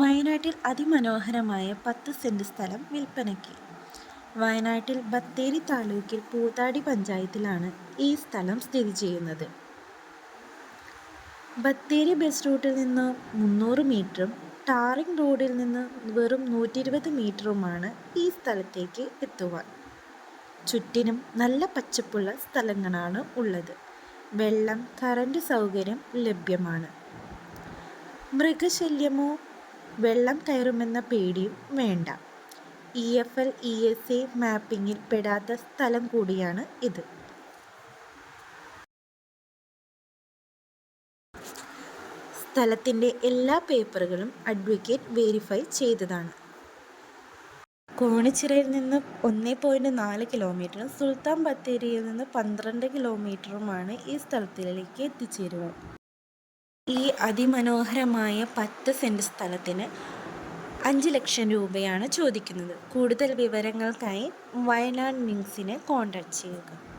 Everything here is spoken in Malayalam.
വയനാട്ടിൽ അതിമനോഹരമായ പത്ത് സെന്റ് സ്ഥലം വിൽപ്പനയ്ക്ക്. വയനാട്ടിൽ ബത്തേരി താലൂക്കിൽ പൂതാടി പഞ്ചായത്തിലാണ് ഈ സ്ഥലം സ്ഥിതി ചെയ്യുന്നത്. ബത്തേരി ബസ് റൂട്ടിൽ നിന്ന് മുന്നൂറ് മീറ്ററും ടാറിംഗ് റോഡിൽ നിന്ന് വെറും നൂറ്റി ഇരുപത് മീറ്ററുമാണ് ഈ സ്ഥലത്തേക്ക് എത്തുവാൻ. ചുറ്റിനും നല്ല പച്ചപ്പുള്ള സ്ഥലങ്ങളാണ് ഉള്ളത്. വെള്ളം കറണ്ട് സൗകര്യം ലഭ്യമാണ്. മൃഗശല്യമോ വെള്ളം കയറുമെന്ന പേടിയും വേണ്ട. E F L E S A മാപ്പിങ്ങിൽ പെടാത്ത സ്ഥലം കൂടിയാണ് ഇത്. സ്ഥലത്തിന്റെ എല്ലാ പേപ്പറുകളും അഡ്വക്കേറ്റ് വെരിഫൈ ചെയ്തതാണ്. കോണിച്ചിറയിൽ നിന്ന് ഒന്ന് പോയിന്റ് നാല് കിലോമീറ്ററും സുൽത്താൻ ബത്തേരിയിൽ നിന്ന് പന്ത്രണ്ട് കിലോമീറ്ററുമാണ് ഈ സ്ഥലത്തിലേക്ക് എത്തിച്ചേരുക ഈ അതിമനോഹരമായ പത്ത് സെന്റ് സ്ഥലത്തിന് അഞ്ച് ലക്ഷം രൂപയാണ് ചോദിക്കുന്നത്. കൂടുതൽ വിവരങ്ങൾക്കായി വയനാട് ന്യൂസിനെ കോൺടാക്റ്റ് ചെയ്യുക.